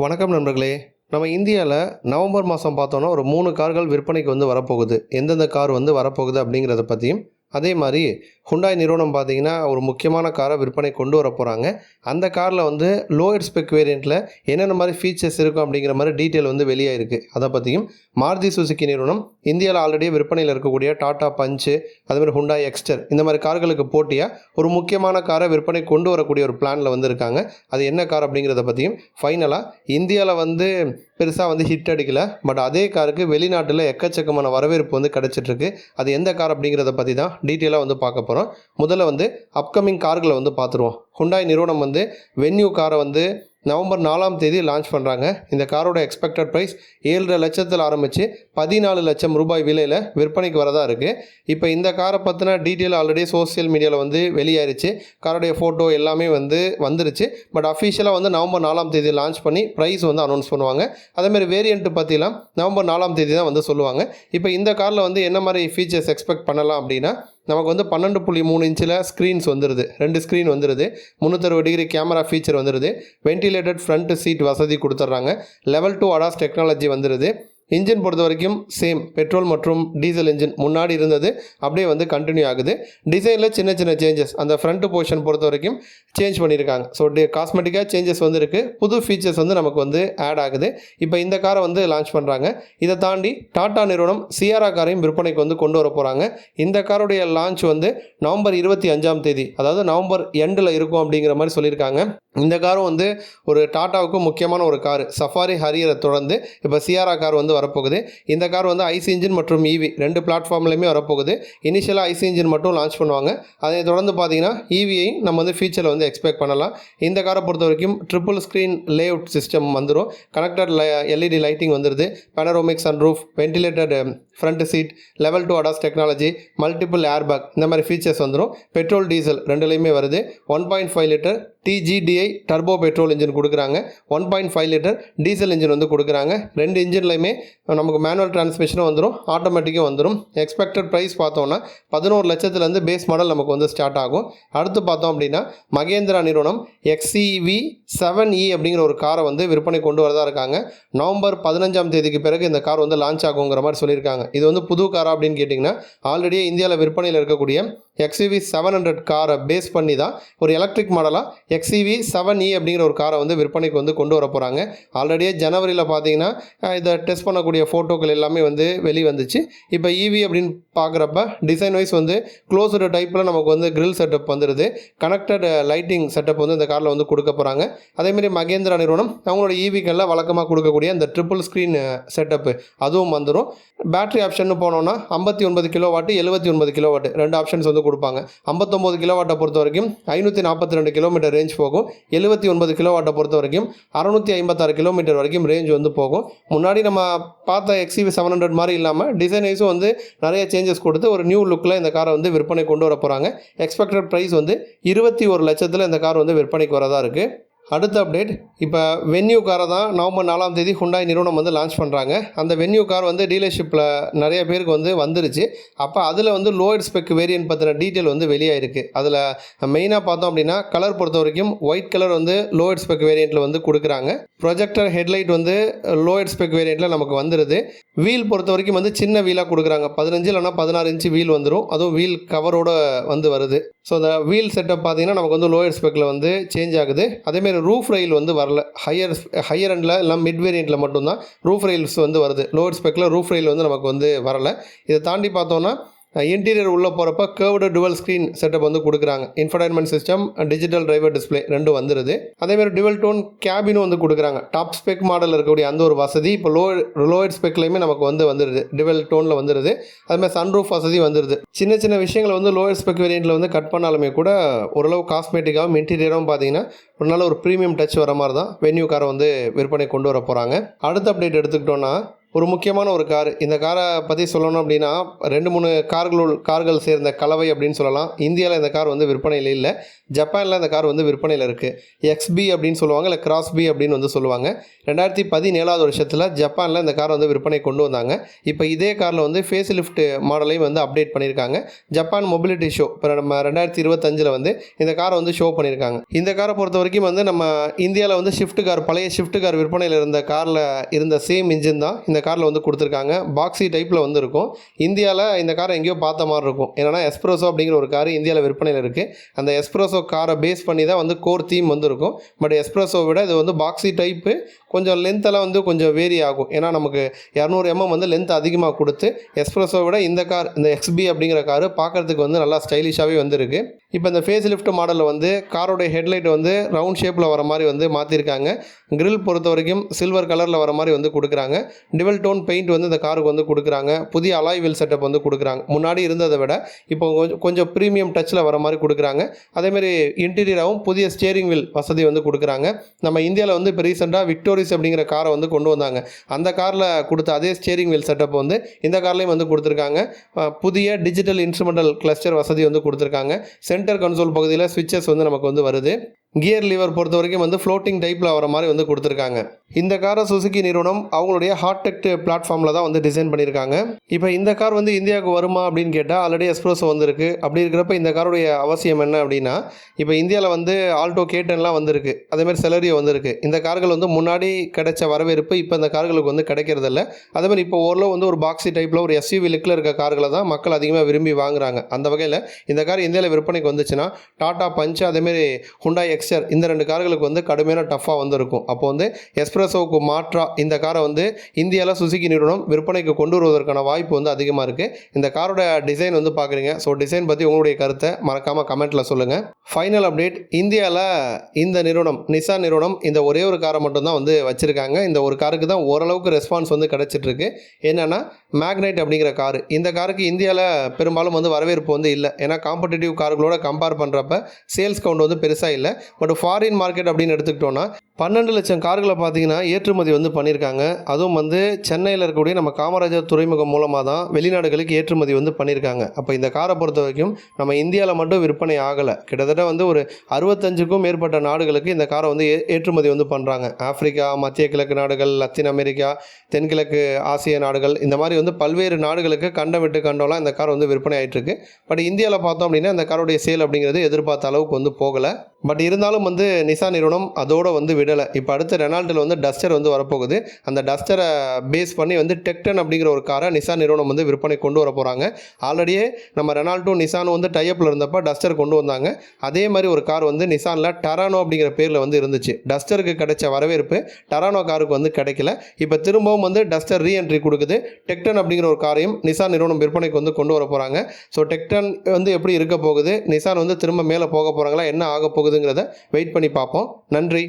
வணக்கம் நண்பர்களே. நம்ம இந்தியாவில் நவம்பர் மாதம் பார்த்தோன்னா ஒரு மூணு கார்கள் விற்பனைக்கு வந்து வரப்போகுது. எந்தெந்த கார் வந்து வரப்போகுது அப்படிங்கிறத பற்றியும் அதே மாதிரி ஹுண்டாய் நிறுவனம் பார்த்தீங்கன்னா ஒரு முக்கியமான காரை விற்பனை கொண்டு வர போகிறாங்க அந்த காரில் வந்து லோயர் ஸ்பெக் வேரியண்ட்டில் என்னென்ன மாதிரி ஃபீச்சர்ஸ் இருக்கும் அப்படிங்கிற மாதிரி டீட்டெயில் வந்து வெளியாயிருக்கு. அதை பற்றியும் மாருதி சுசுகி நிறுவனம் இந்தியாவில் ஆல்ரெடி விற்பனையில் இருக்கக்கூடிய டாடா பஞ்சு அதுமாதிரி ஹுண்டாய் எக்ஸ்டர் இந்த மாதிரி கார்களுக்கு போட்டியாக ஒரு முக்கியமான காரை விற்பனை கொண்டு வரக்கூடிய ஒரு பிளானில் வந்து இருக்காங்க. அது என்ன கார் அப்படிங்கிறத பற்றியும் ஃபைனலாக இந்தியாவில் வந்து பெருசாக வந்து ஹிட் அடிக்கலை. பட் அதே காருக்கு வெளிநாட்டில் எக்கச்சக்கமான வரவேற்பு வந்து கிடச்சிட்ருக்கு அது எந்த கார் அப்படிங்கிறத பற்றி தான் டீட்டெயிலாக வந்து பார்க்க போகிறோம் முதல்ல வந்து அப்கமிங் கார்களை வந்து பார்த்துருவோம். ஹுண்டாய் நிறுவனம் வந்து வென்யூ காரை வந்து நவம்பர் நாலாம் தேதி லான்ச் பண்ணுறாங்க இந்த காரோட எக்ஸ்பெக்டட் ப்ரைஸ் ஏழரை லட்சத்தில் ஆரம்பித்து பதினாலு லட்சம் ரூபாய் விலையில் விற்பனைக்கு வரதா இருக்குது இப்போ இந்த காரை பற்றின டீட்டெயில் ஆல்ரெடி சோஷியல் மீடியாவில் வந்து வெளியாயிருச்சு. காரோடைய ஃபோட்டோ எல்லாமே வந்து வந்துருச்சு. பட் அஃபிஷியலாக வந்து நவம்பர் நாலாம் தேதி லான்ச் பண்ணி ப்ரைஸ் வந்து அனௌன்ஸ் பண்ணுவாங்க. அதேமாதிரி வேரியண்ட்டு பற்றிலாம் நவம்பர் நாலாம் தேதி தான் வந்து சொல்லுவாங்க. இப்போ இந்த காரில் வந்து என்ன மாதிரி ஃபீச்சர்ஸ் எக்ஸ்பெக்ட் பண்ணலாம் அப்படின்னா நமக்கு வந்து பன்னெண்டு புள்ளி மூணு இன்ச்சில் ஸ்க்ரீன்ஸ் வந்துடுது ரெண்டு ஸ்க்ரீன் வந்துடுது முந்நூற்றறுபது டிகிரி கேமரா ஃபீச்சர் வந்துடுது வென்டிலேட்டட் ஃப்ரண்ட் சீட் வசதி கொடுத்துட்றாங்க. லெவல் டூ அடாஸ் டெக்னாலஜி வந்துடுது இன்ஜின் பொறுத்த வரைக்கும் சேம் பெட்ரோல் மற்றும் டீசல் இன்ஜின் முன்னாடி இருந்தது அப்படியே வந்து கண்டினியூ ஆகுது. டிசைனில் சின்ன சின்ன சேஞ்சஸ் அந்த ஃப்ரண்ட் போர்ஷன் பொறுத்த வரைக்கும் சேஞ்ச் பண்ணியிருக்காங்க ஸோ டி காஸ்மெட்டிக்காக சேஞ்சஸ் வந்து இருக்குது புது ஃபீச்சர்ஸ் வந்து நமக்கு வந்து ஆட் ஆகுது. இப்போ இந்த காரை வந்து லான்ச் பண்ணுறாங்க இதை தாண்டி டாடா நிறுவனம் சியாரா காரையும் விற்பனைக்கு வந்து கொண்டு வர போகிறாங்க இந்த காருடைய லான்ச் வந்து நவம்பர் இருபத்தி அஞ்சாம் தேதி அதாவது நவம்பர் எண்டில் இருக்கும் அப்படிங்கிற மாதிரி சொல்லியிருக்காங்க. இந்த காரும் வந்து ஒரு டாட்டாவுக்கு முக்கியமான ஒரு கார் சஃபாரி ஹரியரை தொடர்ந்து இப்போ சியாரா கார் வந்து வரப்போகுது. இந்த கார் வந்து ஐசி இன்ஜின் மற்றும் இவி ரெண்டு பிளாட்ஃபார்ம்லையுமே வரப்போகுது. இனிஷியலாக ஐசி இன்ஜின் மட்டும் லான்ச் பண்ணுவாங்க. அதை தொடர்ந்து பார்த்தீங்கன்னா இவியை நம்ம வந்து ஃபியூச்சரில் வந்து எக்ஸ்பெக்ட் பண்ணலாம். இந்த காரை பொறுத்த வரைக்கும் triple screen lay out system வந்துடும் கனெக்டட் எல்இடி லைட்டிங் வந்துடுது panoramic sunroof ventilated front seat level two ADAS technology multiple airbag இந்த மாதிரி ஃபீச்சர்ஸ் வந்துடும் பெட்ரோல் டீசல் ரெண்டுலேயுமே வருது. One point five litre TGDi turbo petrol engine கொடுக்குறாங்க. One point five litre diesel engine வந்து கொடுக்குறாங்க. ரெண்டு இன்ஜின்லையுமே நமக்கு மேனுவல் டிரான்ஸ்மிஷனும் வந்துடும் ஆட்டோமேட்டிக்கும் வந்துடும் எக்ஸ்பெக்டட் ப்ரைஸ் பார்த்தோன்னா பதினோரு லட்சத்துலேருந்து பேஸ் மாடல் நமக்கு வந்து ஸ்டார்ட் ஆகும். அடுத்து பார்த்தோம் அப்படின்னா மகேந்திரா நிறுவனம் எக்ஸிவி செவன் இ அப்படிங்கிற ஒரு காரை வந்து விற்பனை கொண்டு வரதா இருக்காங்க. நவம்பர் பதினஞ்சாம் தேதிக்கு பிறகு இந்த கார் வந்து லான்ச் ஆகுங்கிற மாதிரி சொல்லியிருக்காங்க. இது வந்து புது காரா அப்படின்னு கேட்டிங்கன்னா ஆல்ரெடியே இந்தியாவில் விற்பனையில் இருக்கக்கூடிய எக்ஸிவி செவன் ஹண்ட்ரட் காரை பேஸ் பண்ணி தான் ஒரு எலக்ட்ரிக் மாடலாக எக்ஸிவி செவன் இ அப்படிங்கிற ஒரு காரை வந்து விற்பனைக்கு வந்து கொண்டு வர போகிறாங்க ஆல்ரெடியே ஜனவரியில் பார்த்தீங்கன்னா இதை டெஸ்ட் பண்ணக்கூடிய ஃபோட்டோக்கள் எல்லாமே வந்து வெளி வந்துச்சு. இப்போ இவி அப்படின்னு பார்க்குறப்ப டிசைன் வைஸ் வந்து க்ளோஸ்டு டைப்பில் நமக்கு வந்து க்ரில் செட்டப் வந்துடுது கனெக்டட் லைட்டிங் செட்டப் வந்து இந்த காரில் வந்து கொடுக்க போகிறாங்க அதேமாரி மகேந்திரா நிறுவனம் அவங்களோட e ஈவிகளில் வழக்கமாக கொடுக்கக்கூடிய அந்த ட்ரிபிள் ஸ்க்ரீன் செட்டப்பு அதுவும் வந்துடும் பேட்டரி ஆப்ஷன் போனோன்னா ஐம்பத்தி ஒன்பது கிலோ வாட்டு எழுபத்தி ஒன்பது கிலோ வாட்டு ரெண்டு ஆப்ஷன்ஸ் வந்து கொடுப்பாங்க. ஐம்பத்தொம்போது கிலோவாட்டை பொறுத்த வரைக்கும் ஐநூற்றி நாற்பத்தி ரெண்டு கிலோமீட்டர் ரேஞ்ச் போகும். எழுபத்தி ஒன்பது கிலோவாட்டை பொறுத்த வரைக்கும் அறநூற்றி ஐம்பத்தாறு கிலோமீட்டர் வரைக்கும் ரேஞ்ச் வந்து போகும். முன்னாடி நம்ம பார்த்த எக்ஸிவி செவன் ஹண்ட்ரட் மாதிரி இல்லாமல் டிசைனைஸும் வந்து நிறைய சேஞ்சஸ் கொடுத்து ஒரு நியூ லுக்கில் இந்த காரை வந்து விற்பனை கொண்டு வர போகிறாங்க எக்ஸ்பெக்டட் ப்ரைஸ் வந்து இருபத்தி ஒரு லட்சத்தில் இந்த கார் வந்து விற்பனைக்கு வரதாக இருக்குது அடுத்த அப்டேட் இப்போ வென்யூ காரை தான் நவம்பர் நாலாம் தேதி ஹுண்டாய் நிறுவனம் வந்து லான்ச் பண்ணுறாங்க அந்த வென்யூ கார் வந்து டீலர்ஷிப்பில் நிறைய பேருக்கு வந்து வந்துருச்சு. அப்போ அதில் வந்து லோயர் ஸ்பெக் வேரியன்ட் பற்றின டீட்டெயில் வந்து வெளியாயிருக்கு. அதில் மெயினாக பார்த்தோம் அப்படின்னா கலர் பொறுத்த வரைக்கும் ஒயிட் கலர் வந்து லோயர் ஸ்பெக் வேரியண்ட்டில் வந்து கொடுக்குறாங்க. ப்ரொஜெக்டர் ஹெட்லைட் வந்து லோயர் ஸ்பெக் வேரியண்ட்டில் நமக்கு வந்துடுது வீல் பொறுத்த வரைக்கும் வந்து சின்ன வீலாக கொடுக்குறாங்க. பதினஞ்சு இல்லைனா பதினாறு இன்ச்சு வீல் வந்துடும் அதுவும் வீல் கவரோட வந்து வருது. ஸோ அந்த வீல் செட்டப் பார்த்தீங்கன்னா நமக்கு வந்து லோயர் ஸ்பெக்கில் வந்து சேஞ்ச் ஆகுது. அதேமாரி ரூஃப் ரயில் வந்து வரல. ஹையர் ஹையர் அண்டில் எல்லாம் மிட் வேரியண்ட்டில் மட்டும்தான் ரூஃப் ரயில்ஸ் வந்து வருது. லோவர் ஸ்பெக்கில் ரூஃப் ரயில் வந்து நமக்கு வந்து வரல. இதை தாண்டி பார்த்தோன்னா இன்டீரியர் உள்ளே போகிறப்ப கேர்வ்டு டுவல் ஸ்க்ரீன் செட்டப் வந்து கொடுக்குறாங்க. Infotainment system digital driver display ரெண்டும் வந்துருது. அதேமாதிரி டுவல் டோன் கேபினும் வந்து கொடுக்குறாங்க. டாப் ஸ்பெக் மாடல் இருக்கக்கூடிய அந்த ஒரு வசதி இப்போ லோ லோயர் ஸ்பெக்லேயுமே நமக்கு வந்து வந்துடுது டுவல் டோனில் வந்துடுது அதுமாதிரி சன்ரூஃப் வசதி வந்துடுது சின்ன சின்ன விஷயங்களை வந்து லோயர் ஸ்பெக் வேரியண்ட்டில் வந்து கட் பண்ணாலுமே கூட ஓரளவு காஸ்மெட்டிக்காகவும் இன்டீரியரும் பார்த்தீங்கன்னா ஒரு நல்ல ஒரு ப்ரீமியம் டச் வர மாதிரி தான் வென்யூ காரை வந்து விற்பனை கொண்டு வர போகிறாங்க அடுத்த அப்டேட் எடுத்துக்கிட்டோன்னா ஒரு முக்கியமான ஒரு கார். இந்த காரை பற்றி சொல்லணும் அப்படின்னா ரெண்டு மூணு கார்களுள் கார்கள் சேர்ந்த கலவை அப்படின்னு சொல்லலாம். இந்தியாவில் இந்த கார் வந்து விற்பனையில் இல்லை. ஜப்பானில் இந்த கார் வந்து விற்பனையில் இருக்குது எக்ஸ்பி அப்படின்னு சொல்லுவாங்க இல்லை கிராஸ் பி அப்படின்னு வந்து சொல்லுவாங்க. ரெண்டாயிரத்தி பதினேழாவது வருஷத்தில் ஜப்பானில் இந்த காரை வந்து விற்பனை கொண்டு வந்தாங்க. இப்போ இதே காரில் வந்து ஃபேஸ் லிஃப்ட் மாடலையும் வந்து அப்டேட் பண்ணியிருக்காங்க. ஜப்பான் மொபிலிட்டி ஷோ இப்போ நம்ம ரெண்டாயிரத்தி இருபத்தஞ்சில் வந்து இந்த காரை வந்து ஷோ பண்ணியிருக்காங்க. இந்த காரை பொறுத்த வரைக்கும் வந்து நம்ம இந்தியாவில் வந்து ஷிஃப்ட் கார் பழைய ஷிஃப்ட் கார் விற்பனையில் இருந்த காரில் இருந்த சேம் இன்ஜின் தான். இந்த காரில் வந்து கொடுத்துருக்காங்க. பாக்ஸி டைப்பில் வந்து இருக்கும் இந்தியாவில் இந்த காரை எங்கேயோ பார்த்த மாதிரி இருக்கும். என்னென்னா எஸ்ப்ரோசோ அப்படிங்கிற ஒரு கார் இந்தியாவில் விற்பனையில் இருக்குது அந்த எஸ்ப்ரோசோ காரை பேஸ் பண்ணி தான் வந்து கோர் தீம் வந்து இருக்கும் பட் எஸ்ப்ரோசோ விட இது வந்து பாக்ஸி டைப்பு கொஞ்சம் லென்த்தெல்லாம் வந்து கொஞ்சம் வேரி ஆகும். ஏன்னா நமக்கு இரநூறு எம்எம் வந்து லென்த் அதிகமாக கொடுத்து எஸ்ப்ரெஸோ விட இந்த கார் இந்த எக்ஸ்பி அப்படிங்கிற காரு பார்க்குறதுக்கு வந்து நல்லா ஸ்டைலிஷாகவே வந்துருக்கு. இப்போ இந்த ஃபேஸ் லிஃப்ட் மாடலில் வந்து காரோடைய ஹெட்லைட் வந்து ரவுண்ட் ஷேப்பில் வர மாதிரி வந்து மாற்றிருக்காங்க கிரில் பொறுத்த வரைக்கும் சில்வர் கலரில் வர மாதிரி வந்து கொடுக்குறாங்க. டிவல் டோன் பெயிண்ட் வந்து இந்த காருக்கு வந்து கொடுக்குறாங்க. புதிய அலாய் வீல் செட்டப் வந்து கொடுக்குறாங்க. முன்னாடி இருந்ததை விட இப்போ கொஞ்சம் கொஞ்சம் ப்ரீமியம் டச்சில் வர மாதிரி கொடுக்குறாங்க. அதேமாதிரி இன்டீரியராகவும் புதிய ஸ்டியரிங் வீல் வசதி வந்து கொடுக்குறாங்க. நம்ம இந்தியாவில் வந்து இப்போ ரீசெண்டாக விக்டோரிஸ் அப்படிங்கிற காரை வந்து கொண்டு வந்தாங்க. அந்த காரில் கொடுத்த அதே ஸ்டியரிங் வீல் செட்டப் வந்து இந்த கார்லேயும் வந்து கொடுத்துருக்காங்க. புதிய டிஜிட்டல் இன்ஸ்ட்ருமெண்டல் கிளஸ்டர் வசதி வந்து கொடுத்துருக்காங்க. சென்டர் கன்சோல் பகுதியில் ஸ்விட்சஸ் வந்து நமக்கு வந்து வருது. கியர் லிவர் பொறுத்த வரைக்கும் வந்து ஃப்ளோட்டிங் டைப்பில் வர மாதிரி வந்து கொடுத்துருக்காங்க. இந்த காரை சுசுகி நிறுவனம் அவங்களுடைய ஹார்டெக்ட் பிளாட்ஃபார்மில் தான் வந்து டிசைன் பண்ணியிருக்காங்க. இப்போ இந்த கார் வந்து இந்தியாவுக்கு வருமா அப்படின்னு கேட்டால் ஆல்ரெடி எஸ்ப்ரோஸோ வந்திருக்கு. அப்படி இருக்கிறப்ப இந்த காருடைய அவசியம் என்ன அப்படின்னா இப்போ இந்தியாவில் வந்து ஆல்டோ கேட்டன்லாம் வந்திருக்கு. அதேமாதிரி செலரியோ வந்திருக்கு. இந்த கார்கள் வந்து முன்னாடி கிடைச்ச வரவேற்பு இப்போ இந்த கார்களுக்கு வந்து கிடைக்கிறதில்ல. அதேமாதிரி இப்போ ஓரளவு வந்து ஒரு பாக்ஸி டைப்பில் ஒரு எஸ்யூவி லுக்கில் இருக்க கார்களை தான் மக்கள் அதிகமாக விரும்பி வாங்குறாங்க. அந்த வகையில் இந்த கார் இந்தியாவில் விற்பனைக்கு வந்துச்சுன்னா டாடா பஞ்ச் அதேமாரி ஹுண்டாய் எக்ஸ்டர் இந்த ரெண்டு கார்களுக்கு வந்து கடுமையான டஃப்பாக வந்து இருக்கும் அப்போ வந்து எஸ்பிரஸோவுக்கு மாற்றா இந்த காரை வந்து இந்தியாவில் சுசுகி நிறுவனம் விற்பனைக்கு கொண்டு வருவதற்கான வாய்ப்பு வந்து அதிகமாக இருக்குது இந்த காரோட டிசைன் வந்து பார்க்குறீங்க ஸோ டிசைன் பற்றி உங்களுடைய கருத்தை மறக்காமல் கமெண்ட்டில் சொல்லுங்கள் ஃபைனல் அப்டேட் இந்தியாவில் இந்த நிறுவனம் நிசா நிறுவனம் இந்த ஒரே ஒரு காரை மட்டும்தான் வந்து வச்சுருக்காங்க. இந்த ஒரு காருக்கு தான் ஓரளவுக்கு ரெஸ்பான்ஸ் வந்து கிடச்சிட்ருக்கு. என்னென்னா மேக்னைட் அப்படிங்கிற காரு. இந்த காருக்கு இந்தியாவில் பெரும்பாலும் வந்து வரவேற்பு வந்து இல்லை. ஏன்னா காம்படிட்டிவ் கார்களோட கம்பேர் பண்ணுறப்ப சேல்ஸ் கவுண்ட் வந்து பெருசாக இல்லை. பட் ஃபாரின் மார்க்கெட் அப்படின்னு எடுத்துக்கிட்டோன்னா பன்னெண்டு லட்சம் கார்களை பார்த்தீங்கன்னா ஏற்றுமதி வந்து பண்ணியிருக்காங்க. அதுவும் வந்து சென்னையில் இருக்கக்கூடிய நம்ம காமராஜர் துறைமுகம் மூலமாக தான் வெளிநாடுகளுக்கு ஏற்றுமதி வந்து பண்ணியிருக்காங்க. அப்போ இந்த காரை பொறுத்த வரைக்கும் நம்ம இந்தியாவில் மட்டும் விற்பனை ஆகலை. கிட்டத்தட்ட வந்து ஒரு அறுபத்தஞ்சுக்கும் மேற்பட்ட நாடுகளுக்கு இந்த காரை வந்து ஏ- ஏற்றுமதி வந்து பண்ணுறாங்க ஆப்பிரிக்கா மத்திய கிழக்கு நாடுகள் லத்தீன் அமெரிக்கா தென்கிழக்கு ஆசிய நாடுகள் இந்த மாதிரி வந்து பல்வேறு நாடுகளுக்கு கண்டம் விட்டு கண்டோலாம் இந்த கார் வந்து விற்பனை ஆயிட்டு இருக்கு பட் இந்தியாவில் பார்த்தோம் அப்படின்னா இந்த காரோடைய சேல் அப்படிங்கிறது எதிர்பார்த்த அளவுக்கு வந்து போகலை. பட் இருந்தாலும் வந்து நிசா நிறுவனம் அதோட வந்து விடலை இப்போ அடுத்து ரெனால்ட்டில் வந்து டஸ்டர் வந்து வரப்போகுது. அந்த டஸ்டரை பேஸ் பண்ணி வந்து டெக்டன் அப்படிங்கிற ஒரு காரை நிசான் நிறுவனம் வந்து விற்பனை கொண்டு வர போகிறாங்க ஆல்ரெடியே நம்ம ரெனால்ட்டும் நிசானும் வந்து டைப்பில் இருந்தப்போ டஸ்டர் கொண்டு வந்தாங்க. அதே மாதிரி ஒரு கார் வந்து நிசானில் டரானோ அப்படிங்கிற பேரில் வந்து இருந்துச்சு. டஸ்டருக்கு கிடைச்ச வரவேற்பு டரானோ காருக்கு வந்து கிடைக்கல. இப்போ திரும்பவும் வந்து டஸ்டர் ரீஎன்ட்ரி கொடுக்குது. டெக்டன் அப்படிங்கிற ஒரு காரையும் நிசான் நிறுவனம் விற்பனைக்கு வந்து கொண்டு வர போகிறாங்க ஸோ டெக்டன் வந்து எப்படி இருக்க போகுது? நிசான் வந்து திரும்ப மேலே போக போகிறாங்களா என்ன ஆக போகுதுங்கிறத வெயிட் பண்ணி பார்ப்போம். நன்றி.